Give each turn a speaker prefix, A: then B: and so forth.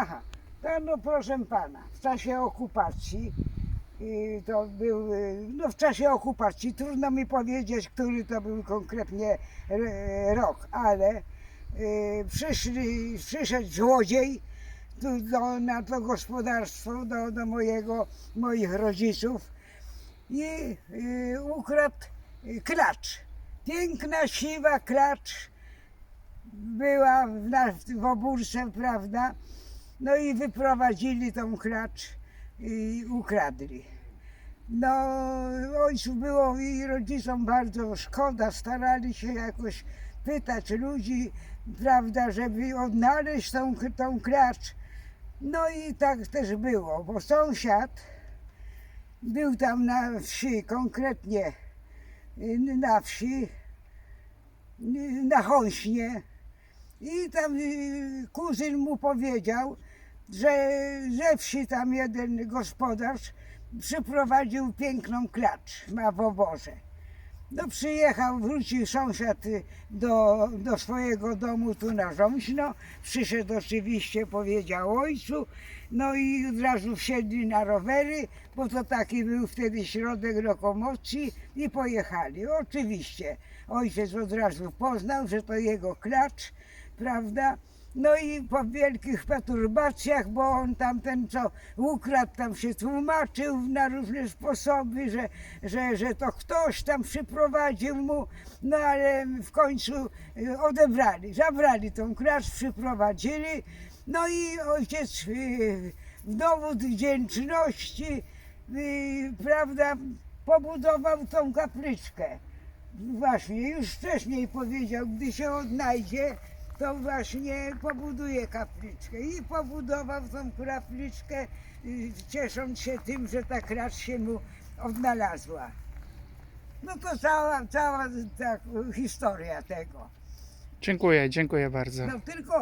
A: Aha, to no proszę pana, w czasie okupacji, y, to był, y, no w czasie okupacji, trudno mi powiedzieć, który to był konkretnie r- rok, ale y, przyszli, przyszedł złodziej tu do, na to gospodarstwo, do, do mojego, moich rodziców i ukradł klacz. Piękna, siwa klacz była w, w obórce, prawda? No i wyprowadzili tą klacz i ukradli. No, ojcu było i rodzicom bardzo szkoda, starali się jakoś pytać ludzi, prawda, żeby odnaleźć tą, tą klacz. No i tak też było, bo sąsiad był tam na wsi, konkretnie na wsi, na Hąśnie. I tam kuzyn mu powiedział, że ze wsi tam jeden gospodarz przyprowadził piękną klacz, ma w oborze. No przyjechał, wrócił sąsiad do, do swojego domu tu na Żąśno, przyszedł oczywiście, powiedział ojcu, no i od razu wsiedli na rowery, bo to taki był wtedy środek lokomocji i pojechali. Oczywiście ojciec od razu poznał, że to jego klacz, prawda? No i po wielkich perturbacjach, bo on tam ten, co ukradł, tam się tłumaczył na różne sposoby, że, że, że to ktoś tam przyprowadził mu, no ale w końcu y, odebrali, zabrali tą klacz, przyprowadzili, no i ojciec y, w dowód wdzięczności, y, prawda, pobudował tą kapliczkę. Właśnie, już wcześniej powiedział, gdy się odnajdzie, to właśnie pobuduje kapliczkę. I pobudował tą kapliczkę, y, ciesząc się tym, że ta klacz się mu odnalazła. No to cała, cała ta historia tego.
B: Dziękuję, dziękuję bardzo.
A: No tylko